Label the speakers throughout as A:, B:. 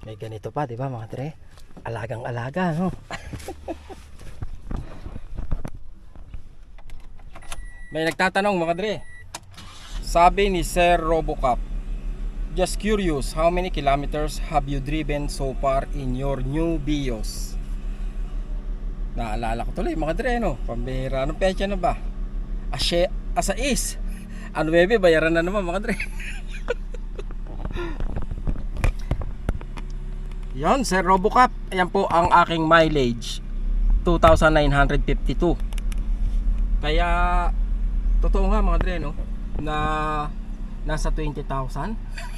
A: May ganito pa, di ba mga dre? Alagang alaga, no? May nagtatanong mga dre. Sabi ni Sir Robocop, Just curious, how many kilometers have you driven so far in your new Bios? Naalala ko tuloy mga dre, no? Pambira, anong pecha na ba? Asye, asa is. Ano bebe, bayaran na naman mga dre. Yon, Sir Robocop. Ayan po ang aking mileage. 2,952. Kaya, totoo nga mga dre, no? Na nasa 20,000.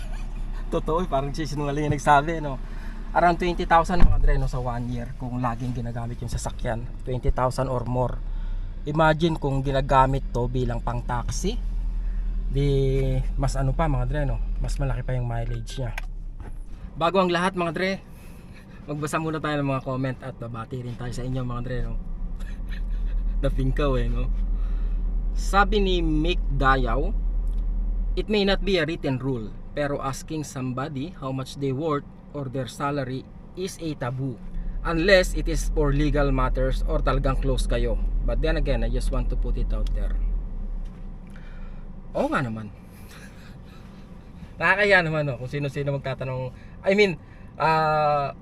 A: totoo, eh, parang sinungaling yung nagsabi, no? Around 20,000 mga dre, no, sa one year kung laging ginagamit yung sasakyan. 20,000 or more. Imagine kung ginagamit to bilang pang taxi. Di, mas ano pa mga dre, no? Mas malaki pa yung mileage niya. Bago ang lahat mga dre, magbasa muna tayo ng mga comment at babati rin tayo sa inyo mga dre no. Napingkaw eh no. Sabi ni Mick Dayaw, It may not be a written rule, pero asking somebody how much they worth or their salary is a taboo. Unless it is for legal matters or talagang close kayo. But then again, I just want to put it out there. Oo nga naman. Nakakaya naman no, kung sino-sino magtatanong. I mean, ah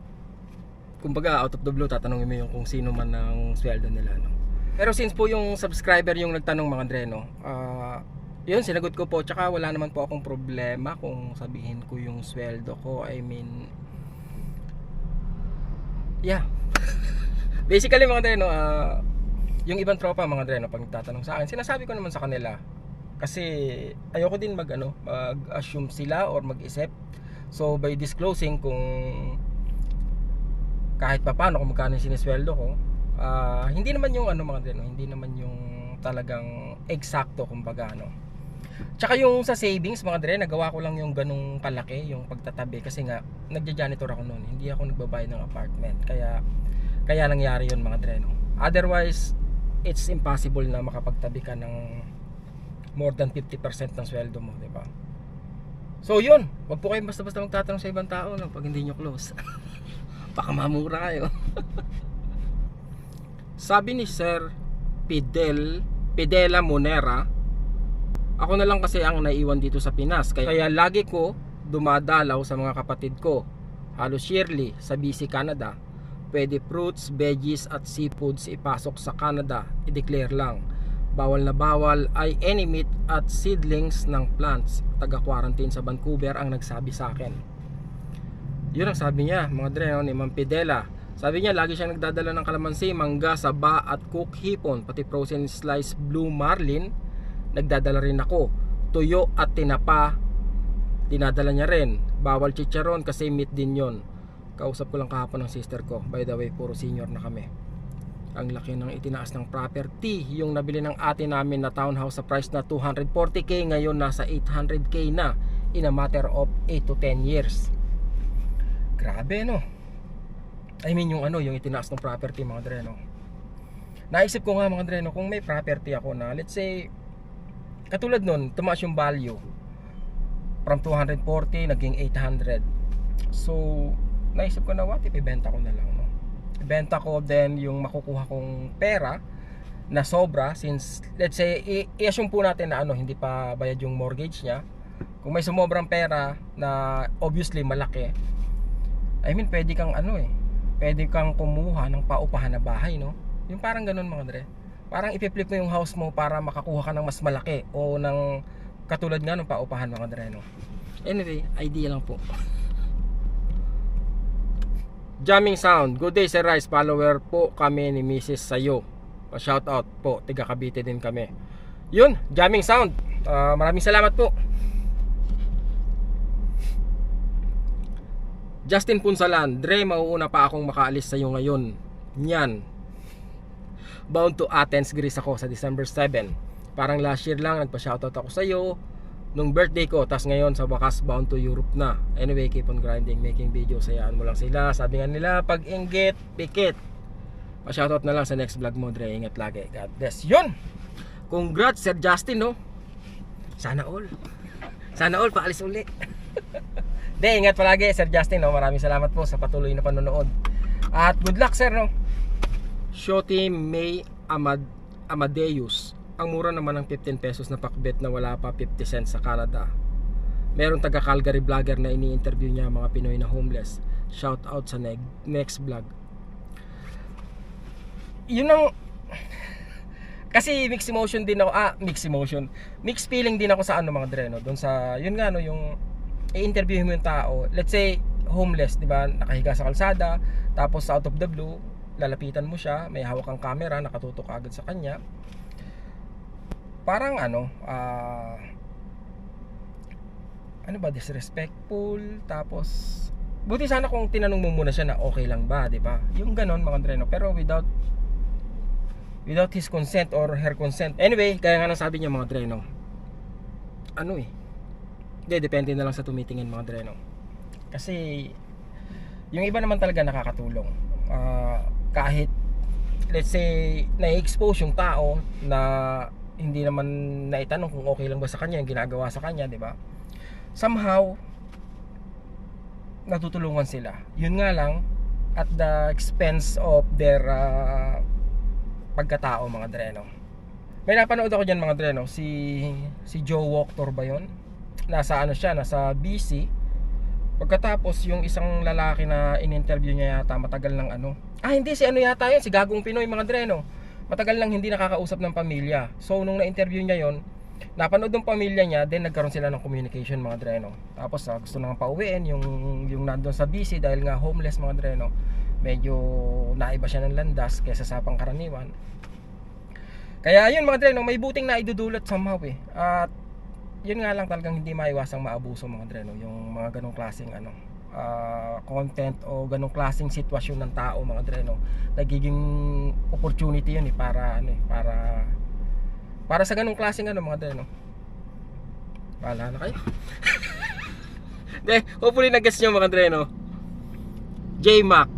A: kumbaga out of the blue tatanungin mo yung kung sino man ang sweldo nila no. Pero since po yung subscriber yung nagtanong mga Dre no, ah yun sinagot ko po tsaka wala naman po akong problema kung sabihin ko yung sweldo ko. I mean Yeah. Basically mga Dre no, ah, yung ibang tropa mga Dre no, pag nagtatanong sa akin, sinasabi ko naman sa kanila kasi ayoko din mag ano, mag-assume sila or mag-isip. So by disclosing kung kahit pa paano kung magkano yung sinisweldo ko, ah, hindi naman yung ano mga no, hindi naman yung talagang eksakto kumbaga ano. Tsaka yung sa savings mga dre, nagawa ko lang yung ganung kalaki, yung pagtatabi kasi nga nagja-janitor ako noon. Hindi ako nagbabayad ng apartment. Kaya kaya nangyari yun mga dre. Otherwise, it's impossible na makapagtabi ka ng more than 50% ng sweldo mo, di ba? So yun, wag po kayong basta-basta magtatanong sa ibang tao no, pag hindi nyo close. Baka mamura kayo. Sabi ni Sir Pidel, Pidela Monera, ako na lang kasi ang naiwan dito sa Pinas. Kaya, kaya lagi ko dumadalaw sa mga kapatid ko. Halos yearly sa BC Canada. Pwede fruits, veggies at seafoods ipasok sa Canada. I-declare lang. Bawal na bawal ay any meat at seedlings ng plants. Taga-quarantine sa Vancouver ang nagsabi sa akin. Yun ang sabi niya, mga dre, no, ni Ma'am Pidela. Sabi niya, lagi siyang nagdadala ng kalamansi, mangga, saba at cook hipon, pati frozen sliced blue marlin. Nagdadala rin ako. Tuyo at tinapa, dinadala niya rin. Bawal chicharon kasi meat din yon. Kausap ko lang kahapon ng sister ko. By the way, puro senior na kami. Ang laki ng itinaas ng property. Yung nabili ng ate namin na townhouse sa price na 240k, ngayon nasa 800k na in a matter of 8 to 10 years. Grabe no. I mean yung ano, yung itinaas ng property mga dre no. Naisip ko nga mga dre no, kung may property ako na let's say katulad nun, tumaas yung value from 240 naging 800. So naisip ko na what if ibenta ko na lang no. Ibenta ko then yung makukuha kong pera na sobra since let's say i-assume po natin na ano hindi pa bayad yung mortgage niya kung may sumobrang pera na obviously malaki I mean, pwede kang ano eh, pwede kang kumuha ng paupahan na bahay, no? Yung parang ganun mga dre. Parang ipi-flip mo yung house mo para makakuha ka ng mas malaki o ng katulad nga ng paupahan mga dre, no? Anyway, idea lang po. Jamming Sound. Good day Sir Rice. Follower po kami ni Mrs. Sayo. Pa-shout out po. Tiga Cavite din kami. Yun, Jamming Sound. Ah, maraming salamat po. Justin Punsalan, Dre, mauuna pa akong makaalis sa iyo ngayon. Nyan. Bound to Athens, Greece ako sa December 7. Parang last year lang, nagpa-shoutout ako sa iyo nung birthday ko. Tapos ngayon, sa wakas, bound to Europe na. Anyway, keep on grinding, making videos. Sayaan mo lang sila. Sabi nga nila, pag inggit, pikit. Pa-shoutout na lang sa next vlog mo, Dre. Ingat lagi. God bless. Yun! Congrats, Sir Justin, no? Sana all. Sana all, paalis uli. De, ingat palagi Sir Justin, no? Maraming salamat po sa patuloy na panonood. At good luck, sir, no? Shoti May Amad Amadeus. Ang mura naman ng 15 pesos na pakbet na wala pa 50 cents sa Canada. Meron taga Calgary vlogger na ini-interview niya mga Pinoy na homeless. Shout out sa neg- next vlog. Yun ang kasi mixed emotion din ako ah mixed emotion mixed feeling din ako sa ano mga dreno doon sa yun nga no yung i-interview mo yung tao. Let's say homeless di ba? Nakahiga sa kalsada tapos out of the blue lalapitan mo siya may hawak kang camera nakatutok agad sa kanya. Parang ano ah ano ba disrespectful tapos buti sana kung tinanong mo muna siya na okay lang ba di ba? Yung ganon mga dreno pero without without his consent or her consent. Anyway kaya nga nang sabi niya mga dreno ano eh hindi depende na lang sa tumitingin mga dreno. Kasi yung iba naman talaga nakakatulong. Ah, kahit let's say na-expose yung tao na hindi naman naitanong kung okay lang ba sa kanya yung ginagawa sa kanya di ba? Somehow natutulungan sila. Yun nga lang at the expense of their ah, pagkatao mga dreno. May napanood ako dyan mga dreno. Si si Joe Walker ba yun nasa ano siya nasa BC pagkatapos yung isang lalaki na in-interview niya yata matagal ng ano. Ah hindi si ano yata yun? Si Gagong Pinoy mga dreno. Matagal nang hindi nakakausap ng pamilya. So nung na-interview niya yon napanood ng pamilya niya then nagkaroon sila ng communication mga dreno. Tapos ah, gusto nang pauwiin yung yung nandun sa BC dahil nga homeless mga dreno. Medyo naiba siya ng landas kaysa sa pangkaraniwan. Kaya yun mga dreno may buting na idudulot somehow eh. At yun nga lang talagang hindi maiwasang maabuso mga dreno yung mga ganong klaseng ano ah, content o ganong klaseng sitwasyon ng tao mga dreno nagiging opportunity yun eh para ano eh para para sa ganong klaseng ano mga dreno Bahala na kayo. De, hopefully nag-guess nyo mga dreno J Mac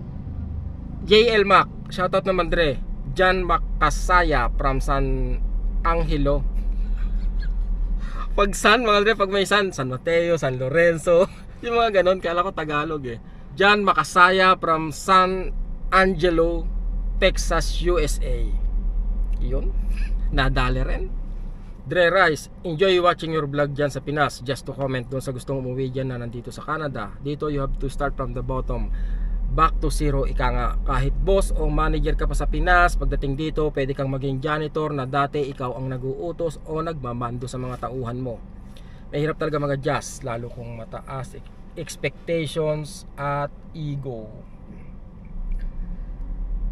A: JL Mac. Shoutout naman Dre John Macasaya from San Angelo pag San mga Dre pag may San San Mateo, San Lorenzo yung mga ganon kala ko Tagalog eh. John Macasaya from San Angelo Texas USA yun. Nadali rin. Dre Rice, enjoy watching your vlog dyan sa Pinas. Just to comment doon sa gustong umuwi dyan na nandito sa Canada. Dito you have to start from the bottom Back to zero, ika nga Kahit boss o manager ka pa sa Pinas Pagdating dito, pwede kang maging janitor Na dati ikaw ang naguutos o nagmamando sa mga tauhan mo Mahirap talaga mag-adjust Lalo kung mataas expectations at ego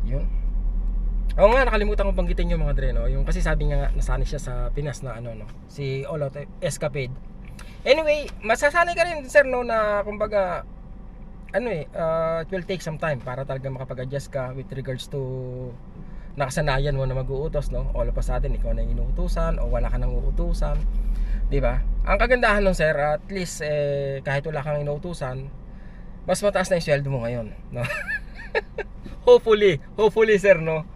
A: Yun Oo nga, nakalimutan ko banggitin yung mga dre, no? Yung kasi sabi nga nasanay siya sa Pinas na ano, no? Si All Out Escapade. Anyway, masasanay ka rin, sir, no, na kumbaga ano eh, uh, it will take some time para talaga makapag-adjust ka with regards to nakasanayan mo na mag-uutos, no? All of a sudden, ikaw na yung inuutusan o wala ka nang uutusan. 'Di ba? Ang kagandahan nun, sir, at least eh, kahit wala kang inuutusan, mas mataas na yung sweldo mo ngayon, no? hopefully, hopefully, sir, no?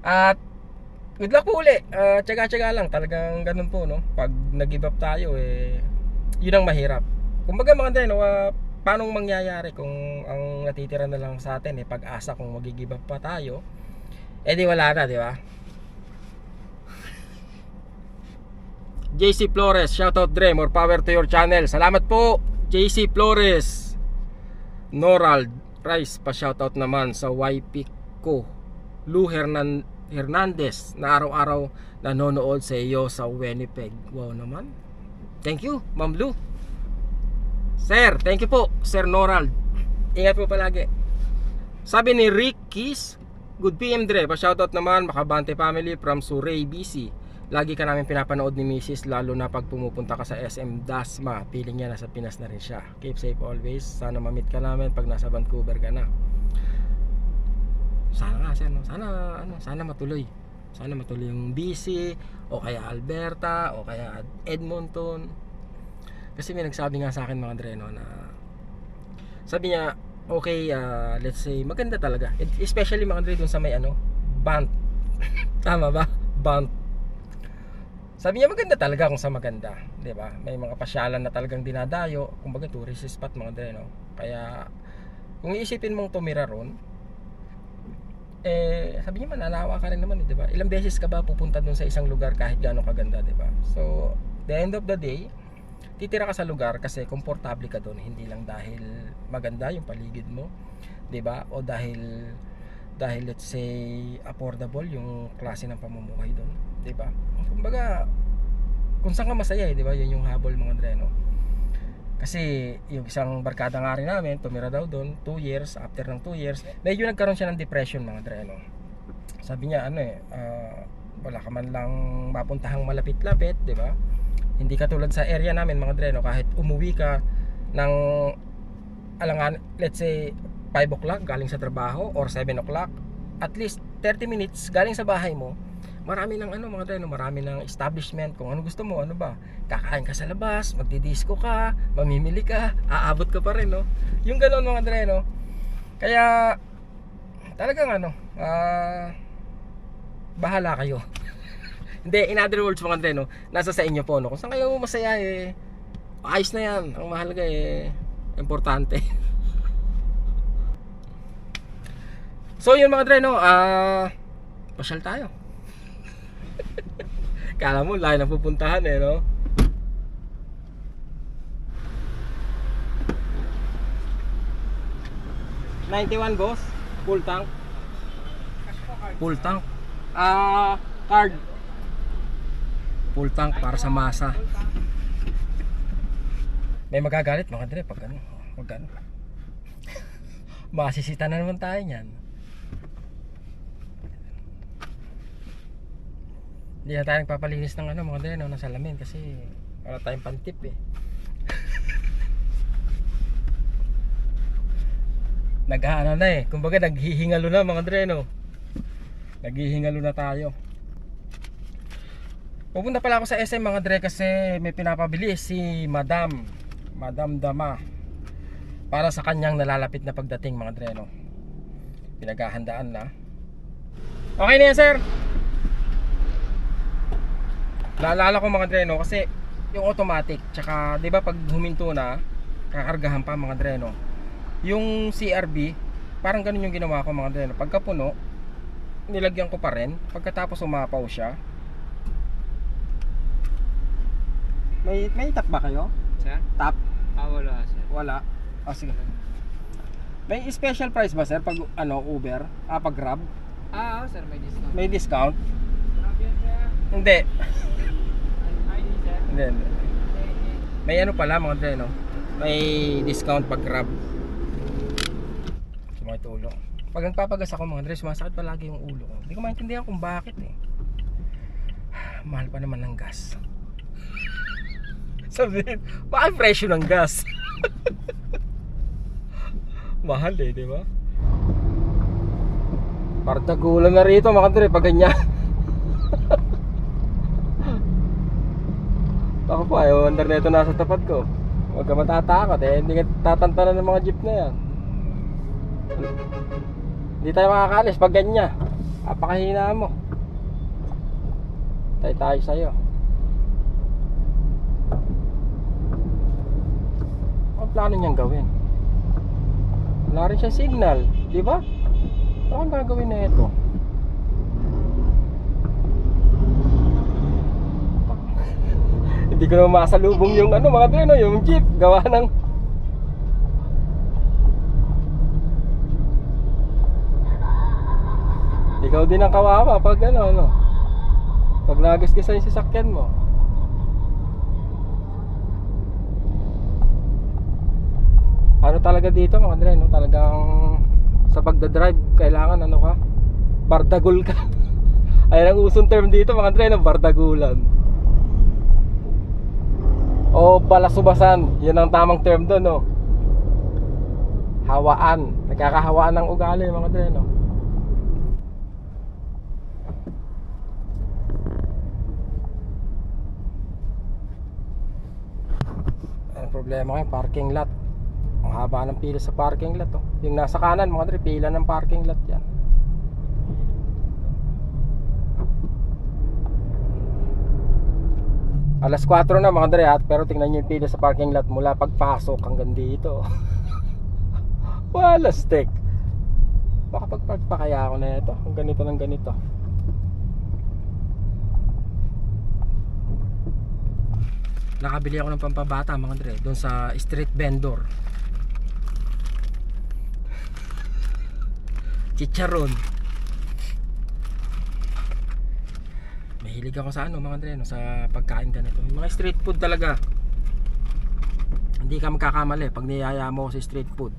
A: At good luck po uli. Uh, tsaga-tsaga lang. Talagang ganun po, no? Pag nag-give up tayo, eh, yun ang mahirap. Kumbaga mga no, uh, paano mangyayari kung ang natitira na lang sa atin, eh, pag-asa kung mag-give up pa tayo, eh di wala na, di ba? JC Flores, shoutout Dre, more power to your channel. Salamat po, JC Flores. Norald Rice, pa shoutout naman sa YP ko. Lou Hernan Hernandez na araw-araw nanonood sa iyo sa Winnipeg. Wow naman. Thank you, Ma'am Lou. Sir, thank you po, Sir Norald. Ingat po palagi. Sabi ni Rick Good PM Dre, pa-shoutout naman Makabante family from Surrey, BC. Lagi ka namin pinapanood ni Mrs. lalo na pag pumupunta ka sa SM Dasma. Feeling niya nasa Pinas na rin siya. Keep safe always. Sana ma-meet ka namin pag nasa Vancouver ka na. Sana nga no? sana ano, sana matuloy. Sana matuloy yung BC o kaya Alberta o kaya Edmonton. Kasi may nagsabi nga sa akin mga Dreno na sabi niya okay uh, let's say maganda talaga especially mga Dre dun sa may ano Bant tama ba? Bant Sabi niya maganda talaga kung sa maganda, 'di ba? May mga pasyalan na talagang dinadayo, kumbaga tourist spot mga dre, no? Kaya kung iisipin mong tumira ron, eh sabi niya mananawa ka rin naman, eh, 'di ba? Ilang beses ka ba pupunta doon sa isang lugar kahit gaano kaganda, 'di ba? So, the end of the day, titira ka sa lugar kasi komportable ka doon, hindi lang dahil maganda yung paligid mo, 'di ba? O dahil dahil let's say affordable yung klase ng pamumuhay doon, 'di ba? Kumbaga kung saan ka masaya, eh, 'di ba? Yun yung habol mga dreno. Kasi yung isang barkada nga rin namin, tumira daw doon 2 years, after ng 2 years, medyo nagkaroon siya ng depression mga dreno. Sabi niya ano eh, ah, wala ka man lang mapuntahang malapit-lapit, 'di ba? Hindi katulad sa area namin mga dreno, kahit umuwi ka ng alangan, let's say 5 o'clock galing sa trabaho or 7 o'clock at least 30 minutes galing sa bahay mo marami ng ano mga dreno marami ng establishment. Kung ano gusto mo ano ba? Kakain ka sa labas magdidisco ka mamimili ka aabot ka pa rin no? Yung ganoon mga dreno. Kaya talagang ano ah bahala kayo hindi in other words mga dreno nasa sa inyo po no kung saan kayo masaya eh ayos na yan ang mahalaga eh importante So yun mga dre no, ah pasyal tayo. Kala mo layo na pupuntahan eh no. Ninety-one boss, full tank. Full tank. Ah, card. Full tank para sa masa. May magagalit mga dre pag ano, pag ano. Masisita na naman tayo niyan. Hindi na tayo nagpapalinis ng ano mga dre, no, ng salamin kasi wala tayong pantip eh. Nag-ano na eh, kumbaga naghihingalo na mga dre, no. Naghihingalo na tayo. Pupunta pala ako sa SM mga dre kasi may pinapabili si Madam Madam Dama para sa kanyang nalalapit na pagdating mga dre, no. Pinaghahandaan na. Okay na yan, sir. Naalala ko mga dreno kasi yung automatic tsaka 'di ba pag huminto na kakargahan pa mga dreno. Yung CRB parang ganun yung ginawa ko mga dreno. Pagka puno nilagyan ko pa rin pagkatapos umapaw siya. May may tap ba kayo?
B: Sir?
A: Tap?
B: Ah, wala, sir.
A: Wala. Ah sige. May special price ba sir pag ano Uber? Ah pag Grab?
B: Ah, oh, sir, may discount.
A: May discount?
B: Grab yan, sir.
A: Hindi.
B: ID, sir.
A: Hindi, hindi. May ano pala mga dre, no? May discount pag grab. Ulo. Pag nagpapagas ako mga dre, sumasakit palagi yung ulo ko. Hindi ko maintindihan kung bakit eh. Mahal pa naman ng gas. Sabihin, bakit presyo ng gas? Mahal eh, di ba? Partagulan na rito mga dre, pag ganyan. Ako po, ayaw under na ito nasa tapat ko. Huwag ka matatakot eh, hindi ka tatantanan ng mga jeep na yan. Hindi tayo makakalis pag ganyan. Apakahina mo. Tayo tayo sa'yo. Ang plano niyang gawin? Wala rin siyang signal, di ba? Ano ang gagawin na ito? Hindi ko naman masalubong yung ano mga treno, yung jeep, gawa ng Ikaw din ang kawawa pag ano, ano. Pag nagasgasan yung sasakyan mo. Ano talaga dito mga dre, no? Talagang sa pagdadrive, kailangan ano ka? Bardagul ka. Ayan ang usong term dito mga dre, no? Bardagulan o balasubasan yun ang tamang term doon no hawaan nagkakahawaan ng ugali mga dre no problema ko yung parking lot haba ng pila sa parking lot oh. yung nasa kanan mga dre pila ng parking lot yan Alas 4 na mga dre at pero tingnan nyo yung pila sa parking lot mula pagpasok hanggang dito. Wala stick. Baka pagpark pa kaya ako na ito. Ang ganito ng ganito. Nakabili ako ng pampabata mga dre doon sa street vendor. Chicharon. Mahilig ako sa ano mga dre no, sa pagkain ganito. Mga street food talaga. Hindi ka magkakamali pag niyaya mo sa street food.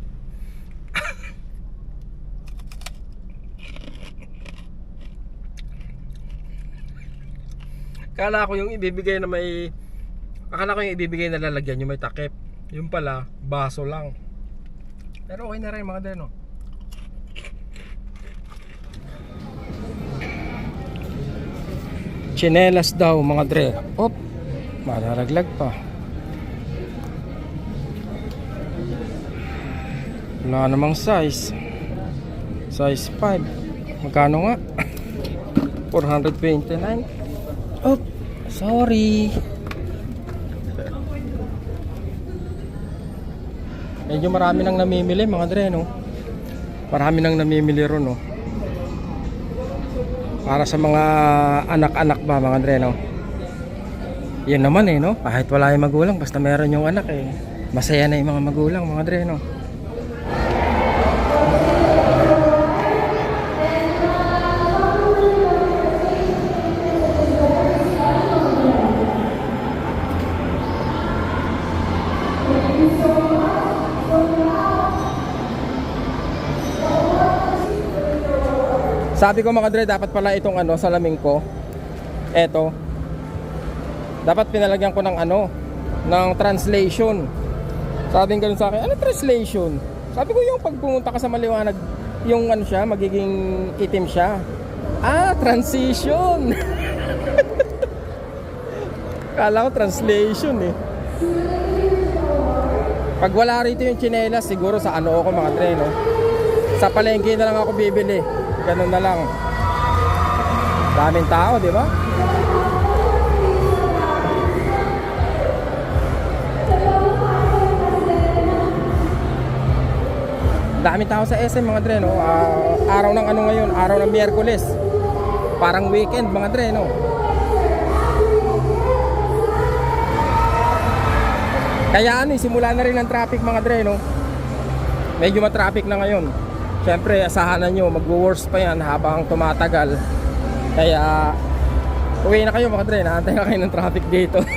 A: Kala ko yung ibibigay na may Akala ko yung ibibigay na lalagyan yung may takip. Yung pala, baso lang. Pero okay na rin mga deno. Chinelas daw mga dre. Op, malalaglag pa. Wala namang size. Size 5. Magkano nga? 429. Op, sorry. Medyo marami nang namimili mga dre no. Marami nang namimili ron no. Para sa mga anak-anak ba mga dre no. Yun naman eh no. Kahit wala yung magulang basta meron yung anak eh. Masaya na yung mga magulang mga dre no. Sabi ko mga dre, dapat pala itong ano, salamin ko. Eto. Dapat pinalagyan ko ng ano, ng translation. Sabi ng ganun sa akin, ano translation? Sabi ko yung pag pumunta ka sa maliwanag, yung ano siya, magiging itim siya. Ah, transition. Kala ko translation eh. Pag wala rito yung chinelas, siguro sa ano ako mga dre, no? Sa palengke na lang ako bibili. Ganun na lang. Daming tao, di ba? Daming tao sa SM mga dre, no? Ah, araw ng ano ngayon? Araw ng Miyerkules. Parang weekend mga dre, no? Kaya ano, eh, simula na rin ang traffic mga dre, no? Medyo matraffic na ngayon. Siyempre, asahan na nyo, magwo-worse pa yan habang tumatagal. Kaya, uwi na kayo mga dre, naantay na kayo ng traffic dito.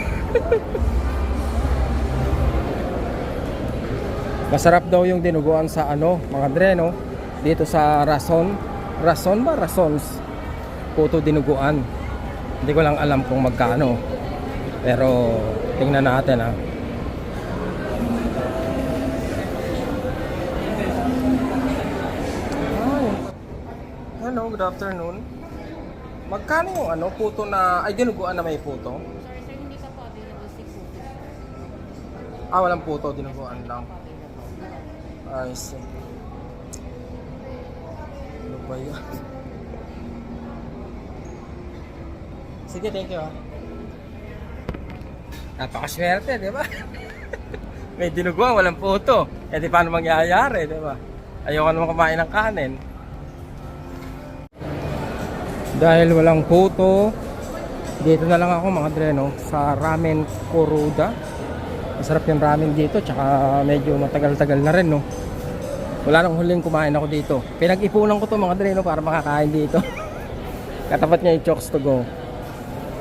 A: Masarap daw yung dinuguan sa ano, mga dre, no? Dito sa Rason. Rason ba? Rasons. Puto dinuguan. Hindi ko lang alam kung magkano. Pero, tingnan natin ha. Good afternoon. Magkano yung ano, puto na, ay dinuguan na may puto?
C: Sorry sir, hindi pa po available si Puto.
A: Ah, walang puto, dinuguan lang. I see. Ano ba yan? Sige, thank you ah. Napakaswerte, di ba? May dinuguan, walang puto. Eh di paano mangyayari, di ba? Ayoko naman kumain ng kanin. Dahil walang puto, dito na lang ako mga dreno sa Ramen Kuruda. Masarap yung ramen dito, tsaka medyo matagal-tagal na rin, no? Wala nang huling kumain ako dito. Pinag-ipunan ko to mga dreno para makakain dito. Katapat niya yung Chokes to go.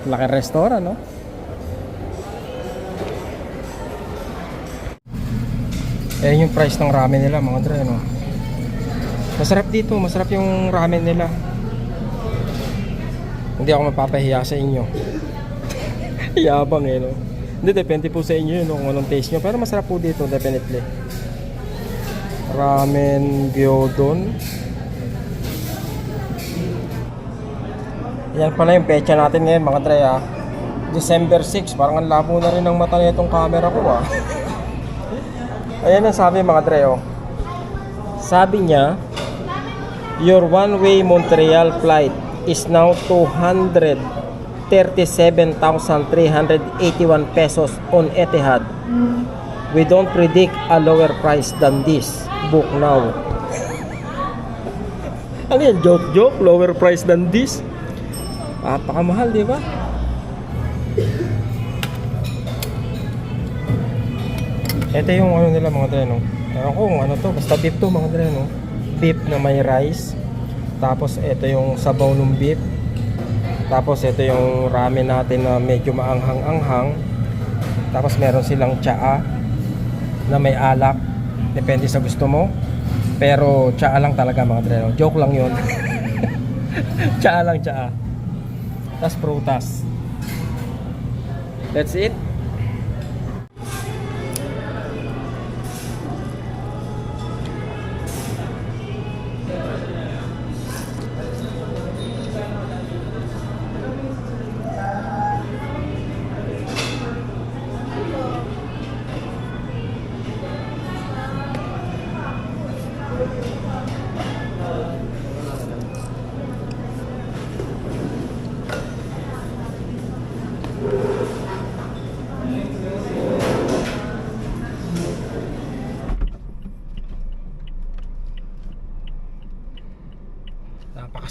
A: Laki restaurant, no? Ayan yung price ng ramen nila mga dre, no? Masarap dito, masarap yung ramen nila. Hindi ako mapapahiya sa inyo. Yabang eh, no? Hindi, depende po sa inyo yun, no, kung anong taste nyo. Pero masarap po dito, definitely. Ramen gyudon. Yan pala yung pecha natin ngayon, mga dre, ah. December 6, parang ang labo na rin ng mata nitong camera ko, ah. Ayan ang sabi mga dre, oh. Sabi niya, your one-way Montreal flight is now 200 37,381 pesos on Etihad. We don't predict a lower price than this. Book now. ano yan? Joke, joke? Lower price than this? Papakamahal, di ba? Ito yung ano nila mga dre, no? Ewan ko kung ano to, basta beef to mga dre, no? Beef na may rice. Tapos ito yung sabaw ng beef. Tapos ito yung ramen natin na medyo maanghang-anghang. Tapos meron silang tsaa na may alak. Depende sa gusto mo. Pero tsaa lang talaga mga dre, no? Joke lang yun. tsaa lang tsaa. Tapos prutas. That's it.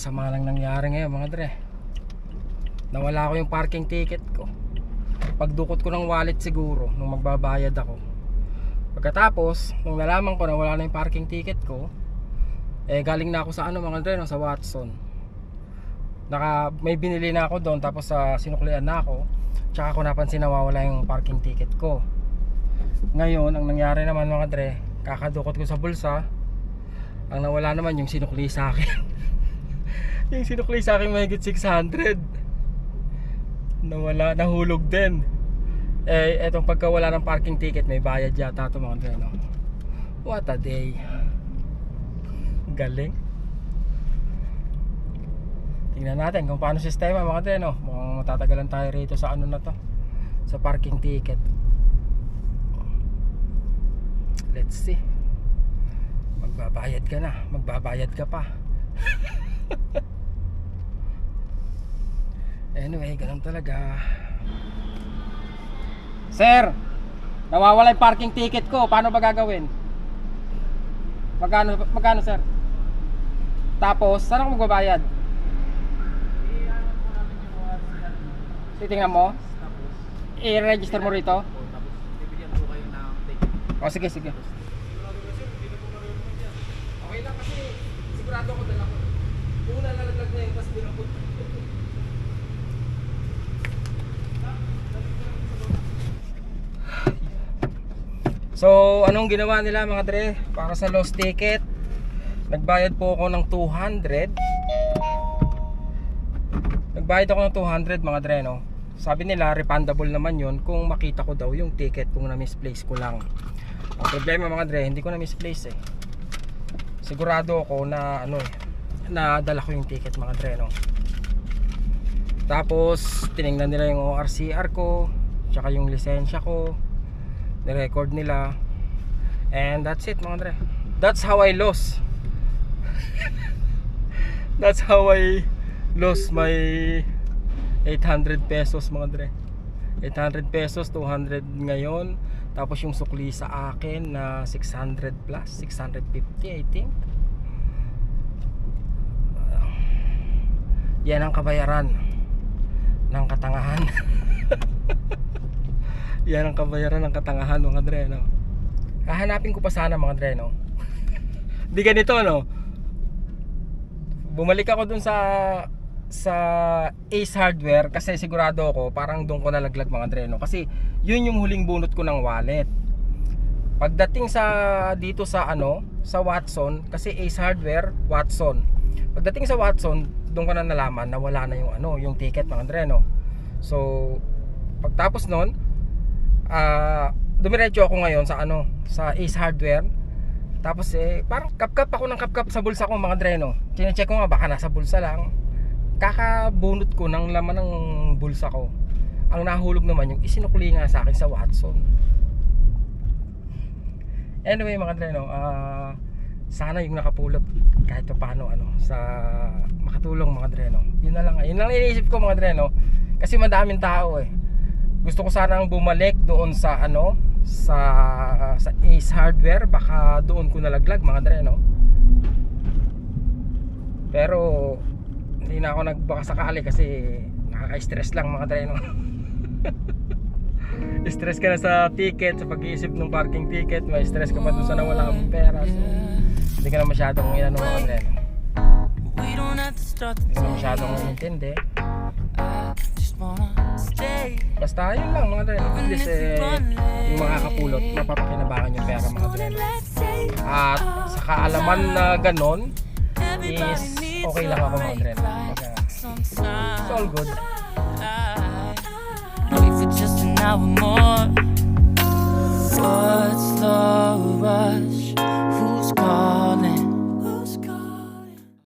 A: Napakasama lang nangyari ngayon mga dre. Nawala ko yung parking ticket ko. Pagdukot ko ng wallet siguro nung magbabayad ako. Pagkatapos, nung nalaman ko na wala na yung parking ticket ko, eh galing na ako sa ano mga dre, no, sa Watson. Naka, may binili na ako doon tapos sa sinuklian na ako. Tsaka ako napansin na wawala yung parking ticket ko. Ngayon, ang nangyari naman mga dre, kakadukot ko sa bulsa, ang nawala naman yung sinukli sa akin. yung sinukli sa akin mahigit 600 nawala nahulog din. Eh etong pagkawala ng parking ticket may bayad yata to mga dreno what a day. Galing. Tingnan natin kung paano sistema mga dreno mukhang matatagalan tayo rito sa ano na to sa parking ticket. Let's see. Magbabayad ka na. Magbabayad ka pa Anyway, ganun talaga. Sir, nawawala yung parking ticket ko. Paano ba gagawin? Magkano, magkano sir? Tapos, saan ako magbabayad? Titingnan mo? I-register mo rito? O sige, sige. Okay lang kasi sigurado ko dala ko. Una nalaglag na yun, tapos binakot. So, anong ginawa nila mga dre? Para sa lost ticket, nagbayad po ako ng 200. Nagbayad ako ng 200 mga dre, no? Sabi nila, refundable naman yon kung makita ko daw yung ticket kung na-misplace ko lang. Ang problema mga dre, hindi ko na-misplace eh. Sigurado ako na ano eh, na dala ko yung ticket mga dre, no? Tapos, tiningnan nila yung ORCR ko, tsaka yung lisensya ko ni-record nila. And that's it mga dre. That's how I lost. That's how I lost my 800 pesos mga dre. 800 pesos 200 ngayon. Tapos yung sukli sa akin na 600 plus 650 I think. Yan ang kabayaran ng katangahan yan ang kabayaran ng katangahan mga dre no? hahanapin ko pa sana mga dre no? di ganito no bumalik ako dun sa sa Ace Hardware kasi sigurado ako parang doon ko nalaglag mga dre no? kasi yun yung huling bunot ko ng wallet pagdating sa dito sa ano sa Watson kasi Ace Hardware Watson pagdating sa Watson doon ko na nalaman na wala na yung ano yung ticket mga dre no? so pagtapos nun ah dumiretso ako ngayon sa ano sa Ace Hardware. Tapos eh parang kapkap ako ng kapkap sa bulsa ko mga dreno. Chine-check ko nga baka nasa bulsa lang. Kakabunot ko ng laman ng bulsa ko. Ang nahulog naman yung isinukli nga sa akin sa Watson. Anyway mga dreno ah sana yung nakapulot kahit pa paano ano sa makatulong mga dreno. Yun na lang yun lang iniisip ko mga dreno. Kasi madaming tao eh. Gusto ko sanang bumalik doon sa ano, sa sa Ace Hardware, baka doon ko nalaglag mga dre, no? Pero hindi na ako nagbaka sakali kasi nakaka-stress lang mga dre, no? stress ka na sa ticket, sa pag-iisip ng parking ticket, may stress ka pa doon sa nawala kang pera. So, hindi ka na masyadong inano mga dre, no? Hindi ka na masyadong intindi. Basta yun lang mga no? At least eh, yung mga kapulot, mapapakinabangan yung pera mga
D: take
A: At sa kaalaman na ganon, is okay lang ako mga
D: sometimes.
A: It's all good.
D: Wait for just an hour more. Whoa.